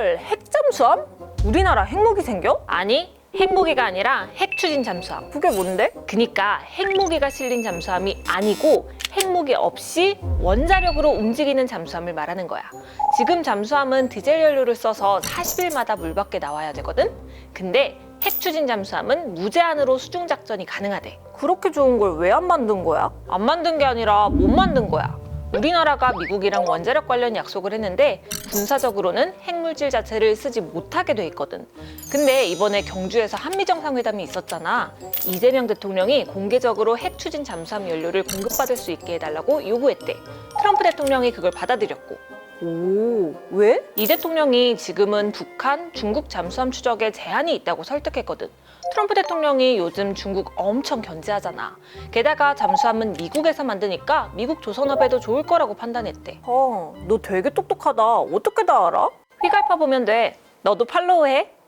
헐, 핵잠 수함? 우리나라 핵무기 생겨? 아니, 핵무기가 아니라 핵추진 잠수함. 그게 뭔데? 그니까 핵무기가 실린 잠수함이 아니고 핵무기 없이 원자력으로 움직이는 잠수함을 말하는 거야. 지금 잠수함은 디젤 연료를 써서 40일마다 물 밖에 나와야 되거든. 근데 핵추진 잠수함은 무제한으로 수중 작전이 가능하대. 그렇게 좋은 걸 왜 안 만든 거야? 안 만든 게 아니라 못 만든 거야. 우리나라가 미국이랑 원자력 관련 약속을 했는데 군사적으로는 핵물질 자체를 쓰지 못하게 돼 있거든. 근데 이번에 경주에서 한미 정상회담이 있었잖아. 이재명 대통령이 공개적으로 핵 추진 잠수함 연료를 공급받을 수 있게 해달라고 요구했대. 트럼프 대통령이 그걸 받아들였고. 오, 왜? 이 대통령이 지금은 북한, 중국 잠수함 추적에 제한이 있다고 설득했거든. 트럼프 대통령이 요즘 중국 엄청 견제하잖아. 게다가 잠수함은 미국에서 만드니까 미국 조선업에도 좋을 거라고 판단했대. 어, 너 되게 똑똑하다. 어떻게 다 알아? 휘갈파 보면 돼. 너도 팔로우해.